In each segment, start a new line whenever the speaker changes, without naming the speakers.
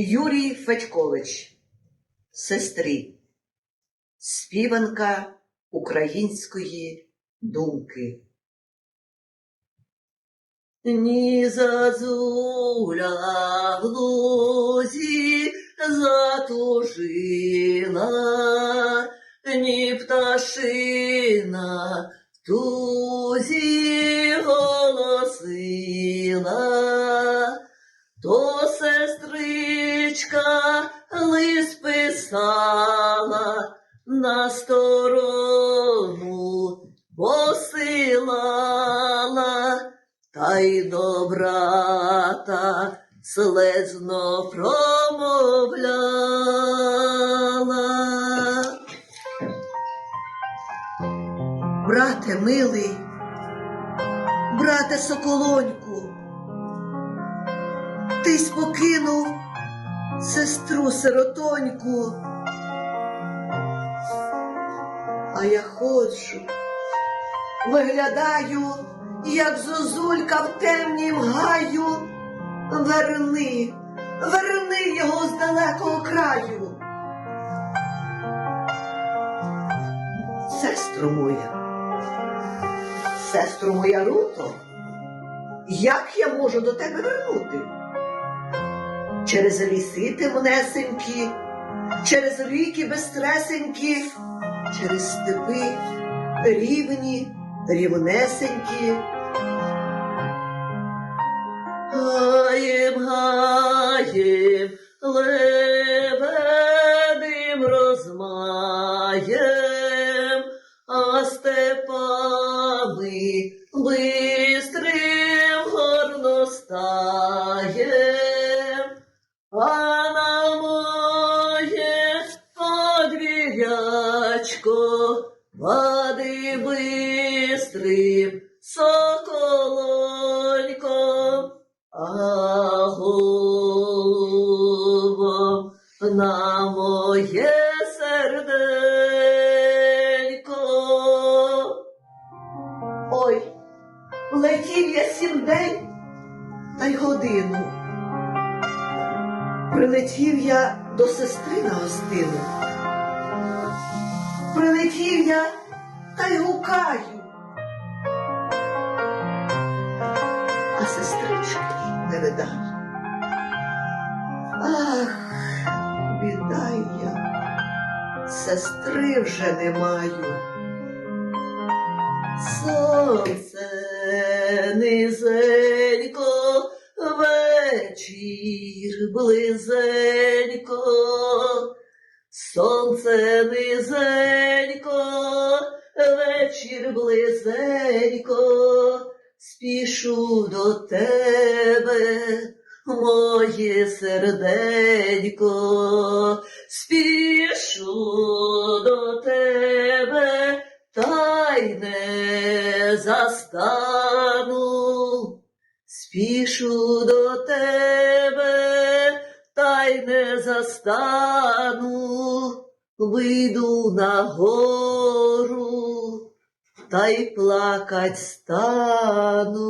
Юрій Федькович, сестри, співанка української думки. Ні зазуля в лузі затужила, ні пташина в тузі голосила, лист писала на сторону посилала, та й до брата слезно промовляла. Брате милий, брате соколоньку, ти спокинув сестру сиротоньку. А я ходжу, виглядаю, як зозулька в темнім гаю. Верни, верни його з далекого краю. Сестру моя, сестру моя Руто, як я можу до тебе вернути? Через ліси темнесенькі, через ріки безстресенькі, через степи рівні, рівнесенькі. Гаєм, гаєм, лебедим розмаєм, а степами бистрим горностаєм, подвір'ячко води бистрим соколоньком, а голубом на моє серденько. Ой, летів я сім день та й годину. Прилетів я до сестри на гостину. Прилетів я та й гукаю. А сестрички не видаю. Ах, біда я, сестри вже не маю. Сонце низенько, вечір близенько, сонце низенько, вечір близенько, спішу до тебе, моє серденько, спішу до тебе, та не застану, спішу до тебе, та й не застану, вийду на гору, та й плакать стану.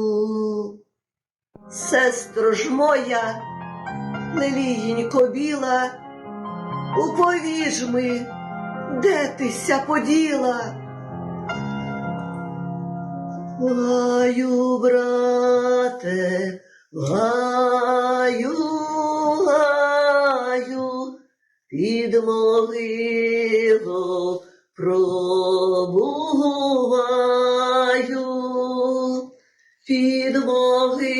Сестро ж моя, лелієнько біла, уповіж ми, де тися поділа? Гаю, брате, гаю, під могилу пробуваю, під могилу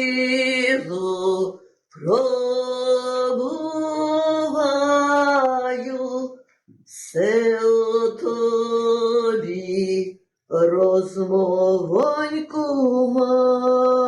пробуваю, все у тобі розмовоньку маю.